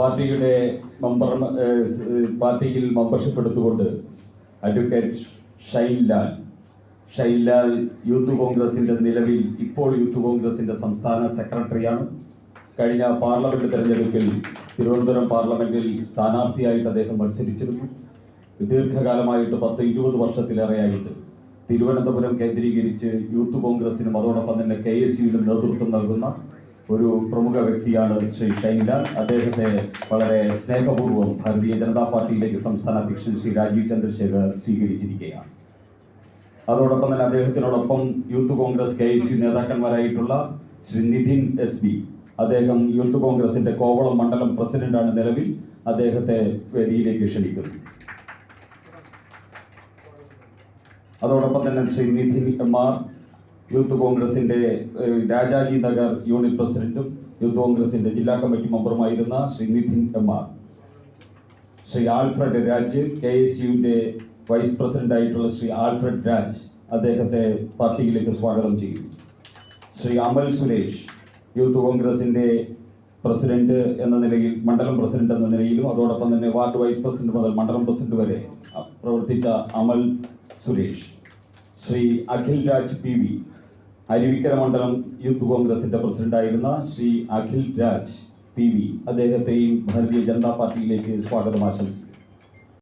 പാർട്ടിയുടെ മെമ്പർ പാർട്ടിയിൽ മെമ്പർഷിപ്പ് എടുത്തുകൊണ്ട് അഡ്വക്കേറ്റ് ഷൈൻലാൽ ഷൈൻലാൽ യൂത്ത് കോൺഗ്രസിന്റെ നിലവിൽ ഇപ്പോൾ യൂത്ത് കോൺഗ്രസിന്റെ സംസ്ഥാന സെക്രട്ടറിയാണ്. കഴിഞ്ഞ പാർലമെന്റ് തെരഞ്ഞെടുപ്പിൽ തിരുവനന്തപുരം പാർലമെന്റിൽ സ്ഥാനാർത്ഥിയായിട്ട് അദ്ദേഹം മത്സരിച്ചിരുന്നു. ദീർഘകാലമായിട്ട് പത്ത് ഇരുപത് വർഷത്തിലേറെയായിട്ട് തിരുവനന്തപുരം കേന്ദ്രീകരിച്ച് യൂത്ത് കോൺഗ്രസിനും അതോടൊപ്പം തന്നെ കെ എസ് യുവിനും നേതൃത്വം നൽകുന്ന ഒരു പ്രമുഖ വ്യക്തിയാണ് ശ്രീ ഷൈൻലാൽ. അദ്ദേഹത്തെ വളരെ സ്നേഹപൂർവം ഭാരതീയ ജനതാ പാർട്ടിയിലേക്ക് സംസ്ഥാന അധ്യക്ഷൻ ശ്രീ രാജീവ് ചന്ദ്രശേഖർ സ്വീകരിച്ചിരിക്കുകയാണ്. അതോടൊപ്പം തന്നെ അദ്ദേഹത്തിനോടൊപ്പം youth Congress K S U നേതാക്കന്മാരായിട്ടുള്ള Shri Nithin S P. അദ്ദേഹം യൂത്ത് കോൺഗ്രസിന്റെ കോവളം മണ്ഡലം പ്രസിഡന്റാണ് നിലവിൽ. അദ്ദേഹത്തെ വേദിയിലേക്ക് ക്ഷണിക്കുന്നു. അതോടൊപ്പം തന്നെ Shri Nithin M R youth കോൺഗ്രസിന്റെ രാജാജി നഗർ യൂണിറ്റ് പ്രസിഡന്റും യൂത്ത് കോൺഗ്രസിന്റെ ജില്ലാ committee മെമ്പറുമായിരുന്ന Shri Nidhin M R. Shri Alfred Raj K S യുവിന്റെ vice president ആയിട്ടുള്ള ശ്രീ ആൽഫ്രഡ് രാജ് അദ്ദേഹത്തെ പാർട്ടിയിലേക്ക് സ്വാഗതം ചെയ്യും ശ്രീ അമൽ സുരേഷ് യൂത്ത് കോൺഗ്രസിന്റെ പ്രസിഡന്റ് എന്ന നിലയിൽ മണ്ഡലം പ്രസിഡന്റ് എന്ന നിലയിലും അതോടൊപ്പം തന്നെ വാർഡ് വൈസ് പ്രസിഡന്റ് മുതൽ മണ്ഡലം പ്രസിഡന്റ് വരെ പ്രവർത്തിച്ച അമൽ സുരേഷ്. ശ്രീ അഖിൽ രാജ് പി വി അരുവിക്കര മണ്ഡലം യൂത്ത് കോൺഗ്രസിന്റെ പ്രസിഡന്റായിരുന്ന ശ്രീ അഖിൽ രാജ് ടി വി അദ്ദേഹത്തെയും ഭാരതീയ ജനതാ പാർട്ടിയിലേക്ക് സ്വാഗതം ആശംസിക്കുന്നു.